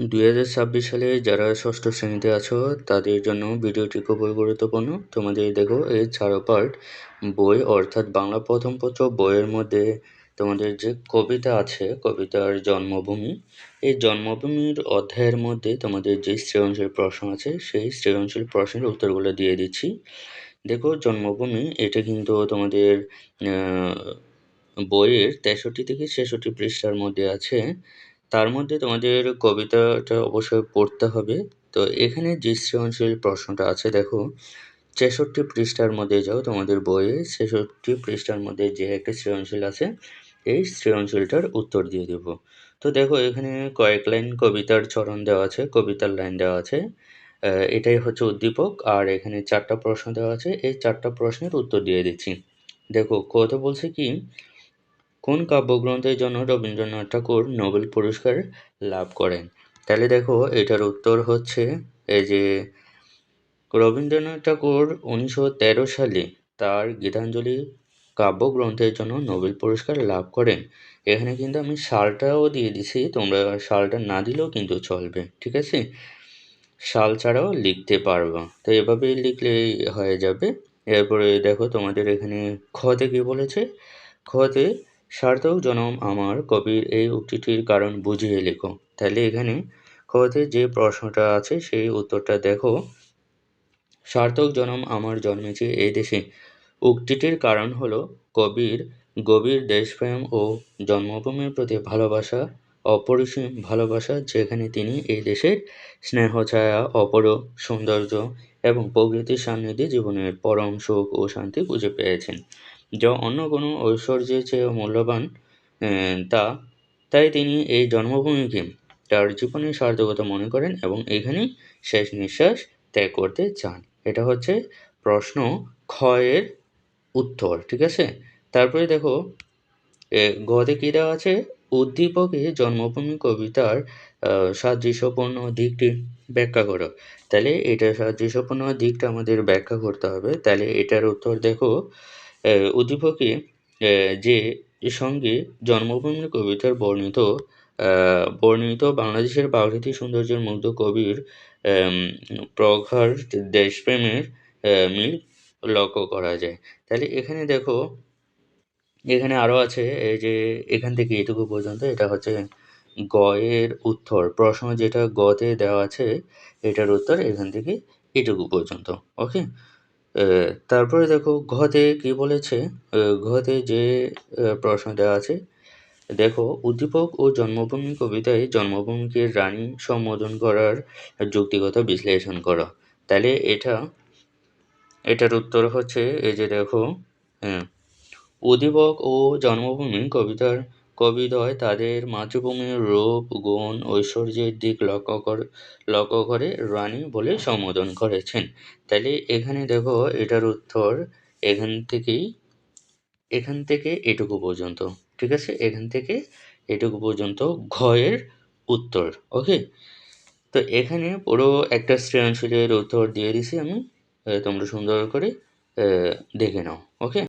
দুই হাজার ছাব্বিশ সালে যারা ষষ্ঠ শ্রেণীতে আছো, তাদের জন্য ভিডিওটি খুবই গুরুত্বপূর্ণ। তোমাদের দেখো এই চারো পার্ট বই অর্থাৎ বাংলা প্রথম পত্র বইয়ের মধ্যে তোমাদের যে কবিতা আছে, কবিতার জন্মভূমি, এই জন্মভূমির অধ্যায়ের মধ্যে তোমাদের যে সৃজনশীল প্রশ্ন আছে, সেই সৃজনশীল প্রশ্নের উত্তরগুলো দিয়ে দিচ্ছি। দেখো, জন্মভূমি, এটা কিন্তু তোমাদের বইয়ের তেষট্টি থেকে ছেষট্টি পৃষ্ঠার মধ্যে আছে। তার মধ্যে তোমাদের কবিতাটা অবশ্যই পড়তে হবে। তো এখানে যে সৃজনশীল প্রশ্নটা আছে, দেখো, ছেষট্টি পৃষ্ঠার মধ্যে যাও, তোমাদের বইয়ে ছেষট্টি পৃষ্ঠার মধ্যে যে একটা সৃজনশীল আছে, এই সৃজনশীলটার উত্তর দিয়ে দেব। তো দেখো, এখানে কয়েক লাইন কবিতার চরণ দেওয়া আছে, কবিতার লাইন দেওয়া আছে। এটাই হচ্ছে উদ্দীপক, আর এখানে চারটা প্রশ্ন দেওয়া আছে, এই চারটা প্রশ্নের উত্তর দিয়ে দিচ্ছি। দেখো, কত বলছে কি কোন কাব্যগ্রন্থের জন্য রবীন্দ্রনাথ ঠাকুর নোবেল পুরস্কার লাভ করেন? তাহলে দেখো, এটার উত্তর হচ্ছে এই যে, রবীন্দ্রনাথ ঠাকুর উনিশশো তেরো সালে তার গীতাঞ্জলি কাব্যগ্রন্থের জন্য নোবেল পুরস্কার লাভ করেন। এখানে কিন্তু আমি সালটাও দিয়ে দিছি, তোমরা সালটা না দিলেও কিন্তু চলবে, ঠিক আছে? সাল ছাড়াও লিখতে পারব। তো এভাবেই লিখলেই হয়ে যাবে। এরপরে দেখো তোমাদের এখানে খতে কী বলেছে? খতে সার্থক জনম আমার কবির এই উক্তিটির কারণ বুঝিয়ে লেখো। তাহলে এখানে খতে যে প্রশ্নটা আছে, সেই উত্তরটা দেখো। সার্থক জনম আমার জন্মেছে এই দেশে। উক্তিটির কারণ হলো কবির গভীর দেশপ্রেম ও জন্মভূমির প্রতি ভালোবাসা, অপরিসীম ভালোবাসা, যেখানে তিনি এই দেশের স্নেহ, ছায়া অপর সৌন্দর্য এবং প্রকৃতির সান্নিধ্যে জীবনের পরম সুখ ও শান্তি খুঁজে পেয়েছেন। যা অন্য কোনো ঐশ্বর্যের চেয়ে মূল্যবান তা, তাই তিনি এই জন্মভূমিকে তার জীবনের সার্থকতা মনে করেন এবং এখানেই শেষ নিঃশ্বাস ত্যাগ করতে চান। এটা হচ্ছে প্রশ্ন ক্ষয়ের উত্তর, ঠিক আছে? তারপরে দেখো গদে কী দেওয়া আছে? উদ্দীপকে জন্মভূমি কবিতার সাদৃশ্যপূর্ণ দিকটি ব্যাখ্যা করো। তাহলে এটা সাদৃশ্যপূর্ণ দিকটা আমাদের ব্যাখ্যা করতে হবে। তাহলে এটার উত্তর দেখো উদ্দীপকে যে সঙ্গে জন্মভূমি কবিতার বর্ণিত বর্ণিত বাংলাদেশের প্রাকৃতিক সৌন্দর্যের মুগ্ধ কবির প্রগাঢ় দেশপ্রেমের মিল লক্ষ্য করা যায়। তাহলে এখানে দেখো, এখানে আরও আছে যে এখান থেকে এটুকু পর্যন্ত এটা হচ্ছে গ এর উত্তর। প্রশ্ন যেটা গতে দেওয়া আছে, এটার উত্তর এখান থেকে এটুকু পর্যন্ত। ওকে তারপরে দেখো ঘতে কি বলেছে? ঘতে যে প্রশ্ন দেওয়া আছে, দেখো, উদ্দীপক ও জন্মভূমি কবিতায় জন্মভূমিকে রানী সম্বোধন করার যুক্তিগত বিশ্লেষণ করো। তাহলে এটা, এটার উত্তর হচ্ছে, এই যে দেখো হ্যাঁ উদ্দীপক ও জন্মভূমি কবিতার কবিদ্বয় তাদের মাতৃভূমির রূপ, গুণ, ঐশ্বর্যের দিক লক্ষ্য করে লক্ষ্য করে রানী বলে সম্বোধন করেছেন। তাহলে এখানে দেখো, এটার উত্তর এখান থেকেই, এখান থেকে এটুকু পর্যন্ত, ঠিক আছে? এখান থেকে এটুকু পর্যন্ত ঘয়ের উত্তর, ওকে? তো এখানে পুরো একটা সৃজনশীলের উত্তর দিয়ে দিছি আমি তোমরা সুন্দর করে দেখে নাও, ওকে?